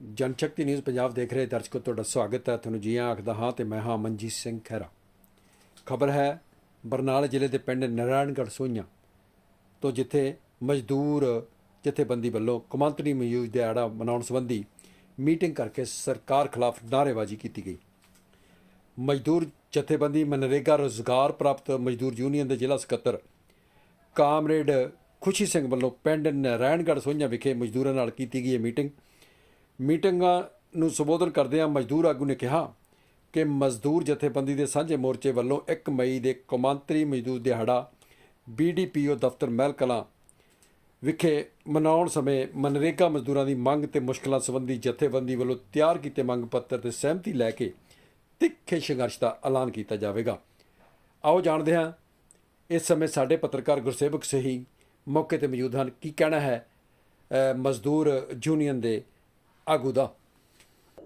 ਜਨਸ਼ਕਤੀ news Punjab ਦੇਖ ਰਹੇ ਦਰਸ਼ਕੋ, ਤੁਹਾਡਾ ਸਵਾਗਤ ਹੈ। ਤੁਹਾਨੂੰ ਜੀ ਆਖਦਾ ਹਾਂ ਤੇ ਮੈਂ ਹਾਂ ਮਨਜੀਤ ਸਿੰਘ ਖਹਿਰਾ। ਖਬਰ ਹੈ, ਬਰਨਾਲਾ ਜ਼ਿਲ੍ਹੇ ਦੇ ਪਿੰਡ ਨਾਰਾਇਣਗੜ੍ਹ ਸੋਈਆਂ ਤੋਂ ਜਿੱਥੇ ਮਜ਼ਦੂਰ ਜਥੇਬੰਦੀ ਵੱਲੋਂ ਕੌਮਾਂਤਰੀ ਮਜ਼ਦੂਰ ਦਿਹਾੜਾ ਮਨਾਉਣ ਸੰਬੰਧੀ ਮੀਟਿੰਗ ਕਰਕੇ ਸਰਕਾਰ ਖਿਲਾਫ ਨਾਅਰੇਬਾਜ਼ੀ ਕੀਤੀ ਗਈ। ਮਜ਼ਦੂਰ ਜਥੇਬੰਦੀ ਮਨਰੇਗਾ ਰੋਜ਼ਗਾਰ ਪ੍ਰਾਪਤ ਮਜ਼ਦੂਰ ਯੂਨੀਅਨ ਦੇ ਜ਼ਿਲ੍ਹਾ ਸਕੱਤਰ ਕਾਮਰੇਡ ਖੁਸ਼ੀ ਸਿੰਘ ਵੱਲੋਂ ਪਿੰਡ ਨਾਰਾਇਣਗੜ੍ਹ ਸੋਈਆਂ ਵਿਖੇ ਮਜ਼ਦੂਰਾਂ ਨਾਲ ਕੀਤੀ ਗਈ ਇਹ ਮੀਟਿੰਗ। ਮੀਟਿੰਗਾਂ ਨੂੰ ਸੰਬੋਧਨ ਕਰਦਿਆਂ ਮਜ਼ਦੂਰ ਆਗੂ ਨੇ ਕਿਹਾ ਕਿ ਮਜ਼ਦੂਰ ਜਥੇਬੰਦੀ ਦੇ ਸਾਂਝੇ ਮੋਰਚੇ ਵੱਲੋਂ 1 ਮਈ ਦੇ ਕੌਮਾਂਤਰੀ ਮਜ਼ਦੂਰ ਦਿਹਾੜਾ ਬੀਡੀਪੀਓ ਦਫ਼ਤਰ ਮਹਿਲ ਕਲਾਂ ਵਿਖੇ ਮਨਾਉਣ ਸਮੇਂ ਮਨਰੇਗਾ ਮਜ਼ਦੂਰਾਂ ਦੀ ਮੰਗ ਤੇ ਮੁਸ਼ਕਲਾਂ ਸੰਬੰਧੀ ਜਥੇਬੰਦੀ ਵੱਲੋਂ ਤਿਆਰ ਕੀਤੇ ਮੰਗ ਪੱਤਰ ਤੇ ਸਹਿਮਤੀ ਲੈ ਕੇ ਤਿੱਖੇ ਸੰਘਰਸ਼ ਦਾ ਐਲਾਨ ਕੀਤਾ ਜਾਵੇਗਾ। ਆਓ ਜਾਣਦੇ ਹਾਂ, ਇਸ ਸਮੇਂ ਸਾਡੇ ਪੱਤਰਕਾਰ ਗੁਰਸੇਵਕ ਸਹੀ ਮੌਕੇ ਤੇ ਮੌਜੂਦ ਹਨ। ਕੀ ਕਹਿਣਾ ਹੈ ਮਜ਼ਦੂਰ ਯੂਨੀਅਨ ਦੇ ਆਗੂ ਦਾ।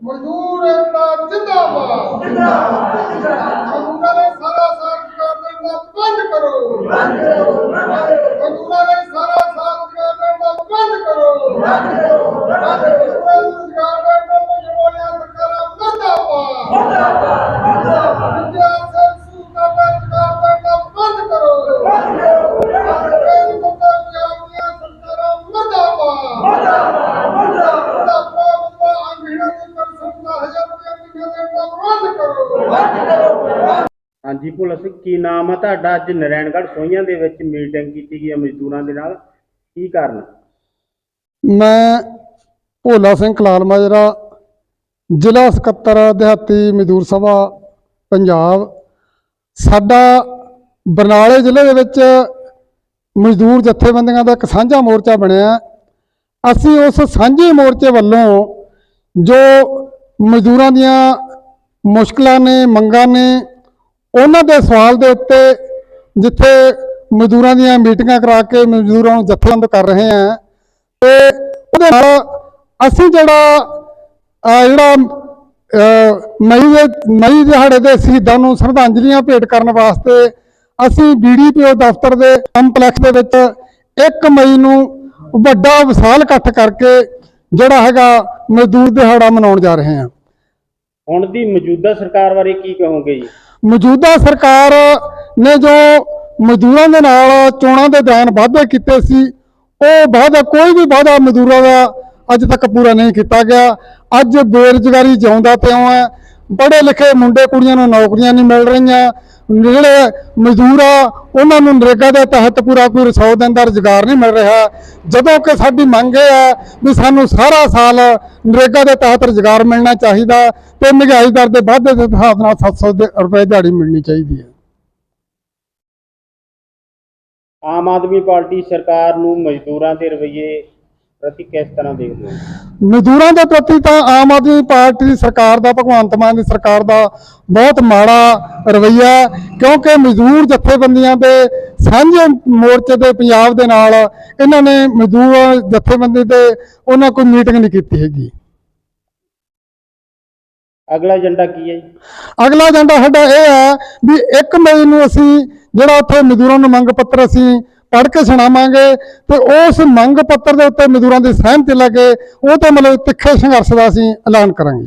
ਮਜ਼ਦੂਰ ਏਕਤਾ ਜਿੰਦਾਬਾਦ ਜਿੰਦਾਬਾਦ। ਮਜ਼ਦੂਰਾਂ ਦੇ ਸਾਰਾ ਸਾਥ ਕਰ ਦੇਣਾ ਬੰਦ ਕਰੋ। ਬੰਦ ਕਰੋ ਮਜ਼ਦੂਰਾਂ ਦੇ ਸਾਰਾ ਸਾਥ ਕਰ ਦੇਣਾ ਬੰਦ ਕਰੋ। ਬੰਦ ਹਾਂਜੀ ਭੁੱਲ ਸਿੰਘ ਕੀ ਨਾਮ ਆ ਤੁਹਾਡਾ? ਅੱਜ ਨਰੈਣਗੜ੍ਹ ਸੋਈਆਂ ਦੇ ਵਿੱਚ ਮੀਟਿੰਗ ਕੀਤੀ ਗਈ ਹੈ ਮਜ਼ਦੂਰਾਂ ਦੇ ਨਾਲ। ਕੀ ਕਾਰਨ? ਮੈਂ ਭੋਲਾ ਸਿੰਘ ਕਲਾਲ ਮਾਜਰਾ ਜ਼ਿਲ੍ਹਾ ਸਕੱਤਰ ਦਿਹਾਤੀ ਮਜ਼ਦੂਰ ਸਭਾ, ਪੰਜਾਬ। ਸਾਡਾ ਬਰਨਾਲੇ ਜ਼ਿਲ੍ਹੇ ਦੇ ਵਿੱਚ ਮਜ਼ਦੂਰ ਜਥੇਬੰਦੀਆਂ ਦਾ ਇੱਕ ਸਾਂਝਾ ਮੋਰਚਾ ਬਣਿਆ। ਅਸੀਂ ਉਸ ਸਾਂਝੇ ਮੋਰਚੇ ਵੱਲੋਂ ਜੋ ਮਜ਼ਦੂਰਾਂ ਦੀਆਂ ਮੁਸ਼ਕਲਾਂ ਨੇ, ਮੰਗਾਂ ਨੇ ਉਹਨਾਂ ਦੇ ਸਵਾਲ ਦੇ ਉੱਤੇ ਜਿੱਥੇ ਮਜ਼ਦੂਰਾਂ ਦੀਆਂ ਮੀਟਿੰਗਾਂ ਕਰਾ ਕੇ ਮਜ਼ਦੂਰਾਂ ਨੂੰ ਜਥੇਬੰਦ ਕਰ ਰਹੇ ਹਾਂ ਤੇ ਉਹਦੇ ਨਾਲ ਅਸੀਂ ਜਿਹੜਾ ਜਿਹੜਾ ਮਈ ਦੇ, ਮਈ ਦਿਹਾੜੇ ਦੇ ਸ਼ਹੀਦਾਂ ਨੂੰ ਸ਼ਰਧਾਂਜਲੀਆਂ ਭੇਟ ਕਰਨ ਵਾਸਤੇ ਅਸੀਂ ਬੀਡੀਪੀਓ ਦਫ਼ਤਰ ਦੇ ਕੰਪਲੈਕਸ ਦੇ ਵਿੱਚ 1 ਮਈ ਨੂੰ ਵੱਡਾ ਵਿਸ਼ਾਲ ਇਕੱਠ ਕਰਕੇ ਜਿਹੜਾ ਹੈਗਾ ਮਜ਼ਦੂਰ ਦਿਹਾੜਾ ਮਨਾਉਣ ਜਾ ਰਹੇ ਹਾਂ। ਹੁਣ ਦੀ ਮੌਜੂਦਾ ਸਰਕਾਰ ਬਾਰੇ ਕੀ ਕਹੋਗੇ ਜੀ? ਮੌਜੂਦਾ ਸਰਕਾਰ ਨੇ ਜੋ ਮਜ਼ਦੂਰਾਂ ਦੇ ਨਾਲ ਚੋਣਾਂ ਦੇ ਦੌਰਾਨ ਵਾਅਦੇ ਕੀਤੇ ਸੀ, ਉਹ ਵਾਅਦਾ ਕੋਈ ਵੀ ਵਾਅਦਾ ਮਜ਼ਦੂਰਾਂ ਦਾ ਅੱਜ ਤੱਕ ਪੂਰਾ ਨਹੀਂ ਕੀਤਾ ਗਿਆ। ਅੱਜ ਬੇਰੁਜ਼ਗਾਰੀ ਜਿਉਂਦਾ ਪਿਓ ਹੈ। ਪੜ੍ਹੇ ਲਿਖੇ ਮੁੰਡੇ ਕੁੜੀਆਂ ਨੂੰ ਨੌਕਰੀਆਂ ਨਹੀਂ ਮਿਲ ਰਹੀਆਂ, ਜਿਹੜੇ ਮਜ਼ਦੂਰ ਆ, ਉਹਨਾਂ ਨੂੰ ਨਰੇਗਾ ਦੇ ਤਹਿਤ ਪੂਰਾ ਕੋਈ 100 ਦਿਨ ਦਾ ਰੁਜ਼ਗਾਰ ਨਹੀਂ ਮਿਲ ਰਿਹਾ। ਜਦੋਂ ਕਿ ਸਾਡੀ ਮੰਗ ਇਹ ਹੈ ਵੀ ਸਾਨੂੰ ਸਾਰਾ ਸਾਲ ਨਰੇਗਾ ਦੇ ਤਹਿਤ ਰੁਜ਼ਗਾਰ ਮਿਲਣਾ ਚਾਹੀਦਾ, ਤੇ ਮਹਿੰਗਾਈ ਦਰ ਦੇ ਵਾਧੇ ਦੇ ਹਿਸਾਬ ਨਾਲ 700 ਦੇ ਰੁਪਏ ਦਿਹਾੜੀ ਮਿਲਣੀ ਚਾਹੀਦੀ ਹੈ। ਆਮ ਆਦਮੀ ਪਾਰਟੀ ਸਰਕਾਰ ਨੂੰ ਮਜ਼ਦੂਰਾਂ ਦੇ ਰਵੱਈਏ ਪ੍ਰਤੀ ਕਿਸ ਤਰ੍ਹਾਂ ਦੇਖਦੇ ਹੋ? ਮਜ਼ਦੂਰਾਂ ਦੇ ਪ੍ਰਤੀ ਤਾਂ ਆਮ ਆਦਮੀ ਪਾਰਟੀ ਸਰਕਾਰ ਦਾ ਭਗਵੰਤ ਮਾਨ ਦੀ ਸਰਕਾਰ ਦਾ ਬਹੁਤ ਮਾੜਾ ਰਵੱਈਆ ਹੈ, ਕਿਉਂਕਿ ਮਜ਼ਦੂਰ ਜਥੇਬੰਦੀਆਂ ਦੇ ਸਾਂਝੇ ਮੋਰਚੇ ਦੇ ਪੰਜਾਬ ਦੇ ਨਾਲ ਇਹਨਾਂ ਨੇ ਮਜ਼ਦੂਰ ਜਥੇਬੰਦੀ ਦੇ ਉਹਨਾਂ ਕੋਈ ਮੀਟਿੰਗ ਨਹੀਂ ਕੀਤੀ ਹੈਗੀ। ਅਗਲਾ ਏਜੰਡਾ ਕੀ ਹੈ ਜੀ? ਅਗਲਾ ਏਜੰਡਾ ਸਾਡਾ ਇਹ ਹੈ ਵੀ 1 ਮਈ ਨੂੰ ਅਸੀਂ ਜਿਹੜਾ ਉੱਥੇ ਮਜ਼ਦੂਰਾਂ ਨੂੰ ਮੰਗ ਪੱਤਰ ਅਸੀਂ ਪੜ੍ਹ ਕੇ ਸੁਣਾਵਾਂਗੇ ਤੇ ਉਸ ਮੰਗ ਪੱਤਰ ਦੇ ਉੱਤੇ ਮਜ਼ਦੂਰਾਂ ਦੀ ਸਹਿਮਤੀ ਲੈ ਕੇ ਉਹ ਤੇ ਮਤਲਬ ਤਿੱਖੇ ਸੰਘਰਸ਼ ਦਾ ਅਸੀਂ ਐਲਾਨ ਕਰਾਂਗੇ।